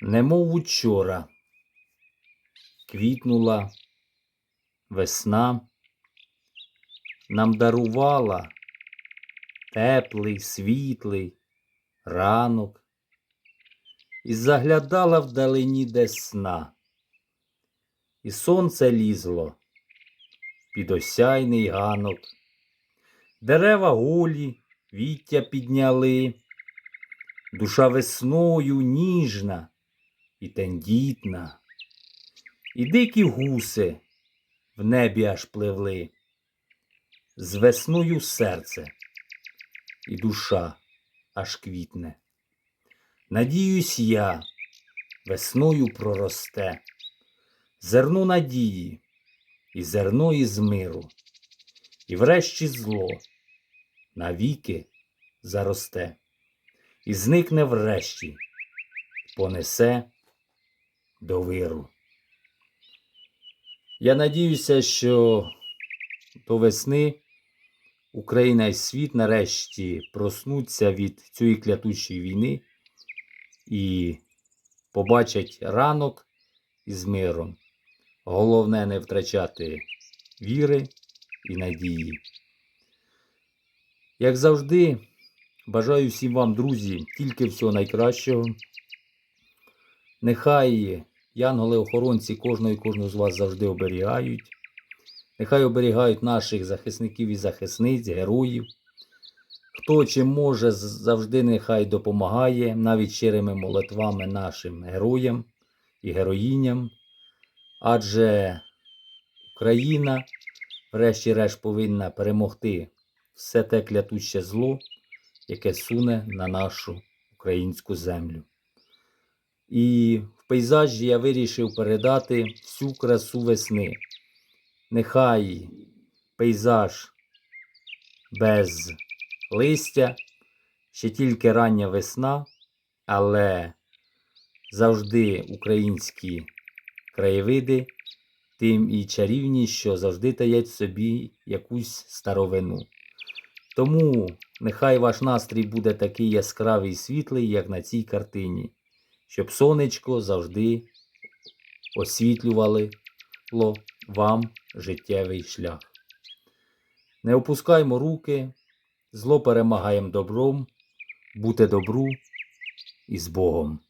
Немов учора квітнула весна, нам дарувала теплий, світлий ранок і заглядала вдалині десна, і сонце лізло під осяйний ганок, дерева голі, віття підняли, душа весною ніжна і тендітна, і дикі гуси в небі аж пливли, з весною серце і душа аж квітне. Надіюсь я, весною проросте, зерно надії і зерно із миру, і врешті зло навіки заросте, і зникне врешті, понесе до виру. Я надіюся, що до весни Україна і світ нарешті проснуться від цієї клятущої війни і побачать ранок із миром. Головне не втрачати віри і надії. Як завжди, бажаю всім вам, друзі, тільки всього найкращого. Нехай янголи-охоронці кожного і кожного з вас завжди оберігають. Нехай оберігають наших захисників і захисниць, героїв. Хто чим може, завжди нехай допомагає, навіть щирими молитвами нашим героям і героїням. Адже Україна, врешті-решт, повинна перемогти все те клятуще зло, яке суне на нашу українську землю. І в пейзажі я вирішив передати всю красу весни. Нехай пейзаж без листя, ще тільки рання весна, але завжди українські краєвиди, тим і чарівні, що завжди таять собі якусь старовину. Тому нехай ваш настрій буде такий яскравий і світлий, як на цій картині, щоб сонечко завжди освітлювало вам життєвий шлях. Не опускаймо руки, зло перемагаємо добром, бути добру і з Богом.